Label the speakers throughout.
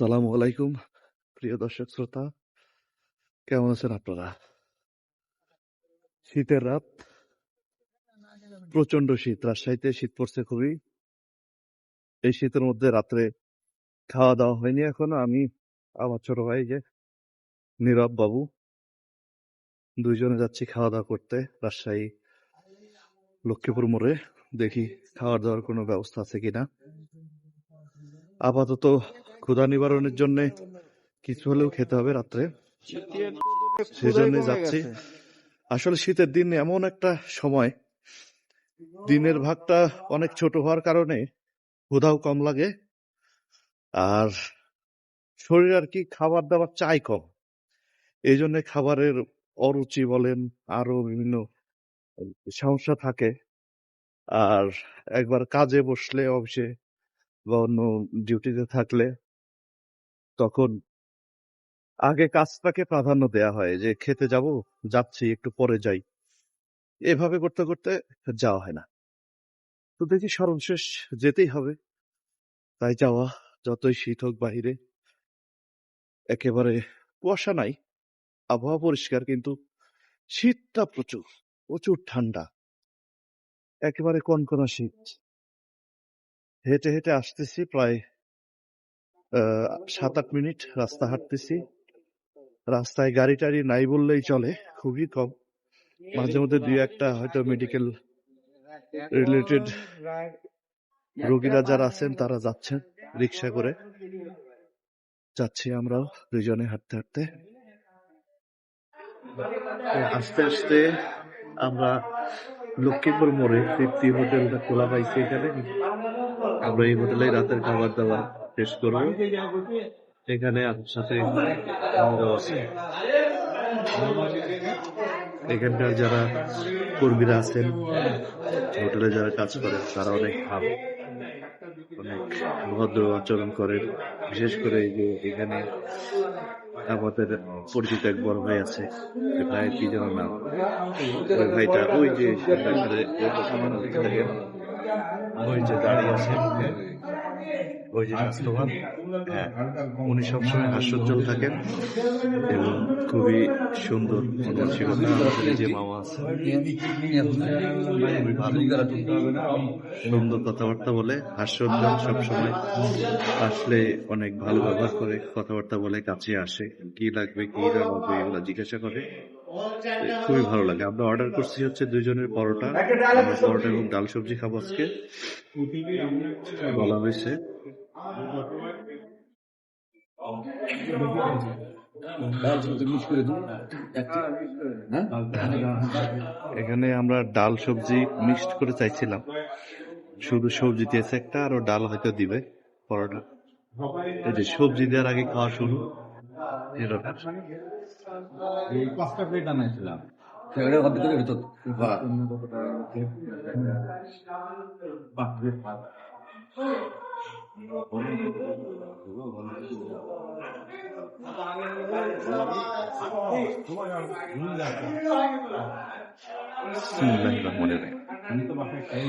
Speaker 1: সালামু আলাইকুম, প্রিয় দর্শক শ্রোতা। কেমন আছেন আপনারা? শীতের রাত। প্রচণ্ড শীত। রাজশাহীতে শীত পড়ছে খুবই। এই শীতের মধ্যে রাত্রে খাওয়া দাওয়া হয়নি এখনও। আমি, আমার ছোট ভাই যে, নীরব বাবু, দুইজনে যাচ্ছি খাওয়া দাওয়া করতে রাজশাহী লক্ষ্মীপুর মোড়ে। দেখি খাওয়া দাওয়ার কোনো ব্যবস্থা আছে কিনা। আপাতত ক্ষুধা নিবারণের জন্য কিছু হলেও খেতে হবে রাত্রে। সেজন্য যাচ্ছি। আসলে শীতের দিন এমন একটা সময়। দিনের ভাগটা অনেক ছোট হওয়ার কারণে ক্ষুধাও কম লাগে। আর শরীর আর কি খাবার দাবার চাই কম। এই জন্য খাবারের অরুচি বলেন আরও বিভিন্ন সমস্যা থাকে। আর একবার কাজে বসলে অফিসে বা অন্য ডিউটিতে থাকলে তখন আগে কাজটাকে প্রাধান্য দেয়া হয় যে, খেতে যাব, যাচ্ছি, একটু পরে যাই। এভাবে করতে করতে যাওয়া হয় না। তো দেখি সর্বশেষ যেতেই হবে। তাই যাওয়া যতই শীত হোক বাহিরে, একেবারে কুয়াশা নাই, আবহাওয়া পরিষ্কার, কিন্তু শীতটা প্রচুর প্রচুর ঠান্ডা। একেবারে কনকনা শীত। হেঁটে হেঁটে আসতেছি প্রায় সাত আট মিনিট রাস্তা হাঁটতেছি। রাস্তায় গাড়ি টাড়ি নাই বললেই চলে, খুবই কম। মাঝে মধ্যে দুই একটা হয়তো মেডিকেল রিলেটেড রোগীরা যারা আছেন, তারা যাচ্ছেন রিক্সা করে। যাচ্ছি আমরাও দুজনে হাঁটতে হাঁটতে। আস্তে আস্তে আমরা লক্ষ্মীপুর মোড়ে তৃপ্তি হোটেলটা খোলা পাইছি এখানে। আমরা এই হোটেলে রাতের খাবার দাবার শেষ করব। এখানে আপনার সাথে এখানকার যারা কর্মীরা আছেন, হোটেলে যারা কাজ করেন, তারা অনেক ভালো, অনেক ভদ্র আচরণ করেন। বিশেষ করে এই যে এখানে আমাদের পরিচিত এক বড় ভাই আছে কি যেন নাম? ওই ভাইটা, ওই যে Goizedaria sempre ওই যে স্বাস্থ্যবান হ্যাঁ উনি সবসময় হাস্যোজ্জ্বল থাকেন এবং খুবই সুন্দর মানসিকতা আমাদের যে মামা আছে সুন্দর কথাবার্তা বলে হাস্যোজ্জ্বল সবসময়। আসলে অনেক ভালো ব্যবহার করে কথাবার্তা বলে কাছে আসে কি লাগবে কি না লাগবে এগুলো জিজ্ঞাসা করে। খুবই ভালো লাগে। আমরা অর্ডার করছি হচ্ছে দুইজনের পরোটা। পরোটা এবং ডাল সবজি খাব আজকে। বলা হয়েছে। এখানে আমরা ডাল সবজি মিক্সড করে চাইছিলাম। শুধু সবজি দিয়েছে একটা আরও ডাল হয়তো দিবে পরোটা। এই যে সবজি দেওয়ার আগে খাওয়া শুরু।
Speaker 2: এই পাঁচটা প্লেট আনাইছিলাম।
Speaker 3: ভেতর।
Speaker 2: আমি তো খাই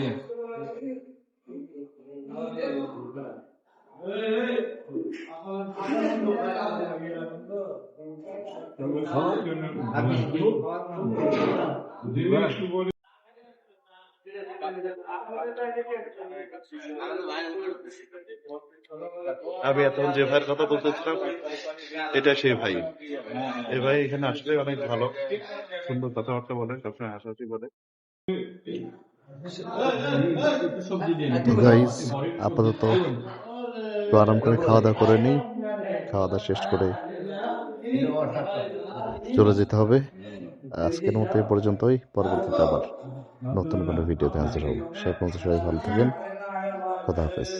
Speaker 1: আমি এতক্ষণ যে ভাইয়ের কথা বলতেছিলাম, এটা সেই ভাই। এ ভাই এখানে আসলে অনেক ভালো, সুন্দর কথাবার্তা বলে, সবসময় হাসাহাসি বলে। আপাতত আরাম করে খাওয়া দাওয়া করে নিই, খাওয়া দাওয়া শেষ করে চলে যেতে হবে। আজকের মতো এই পর্যন্তই, পরবর্তীতে আবার নতুন কোনো ভিডিওতে হাজির হব। সে পর্যন্ত সবাই ভালো থাকেন। খোদা হাফেজ।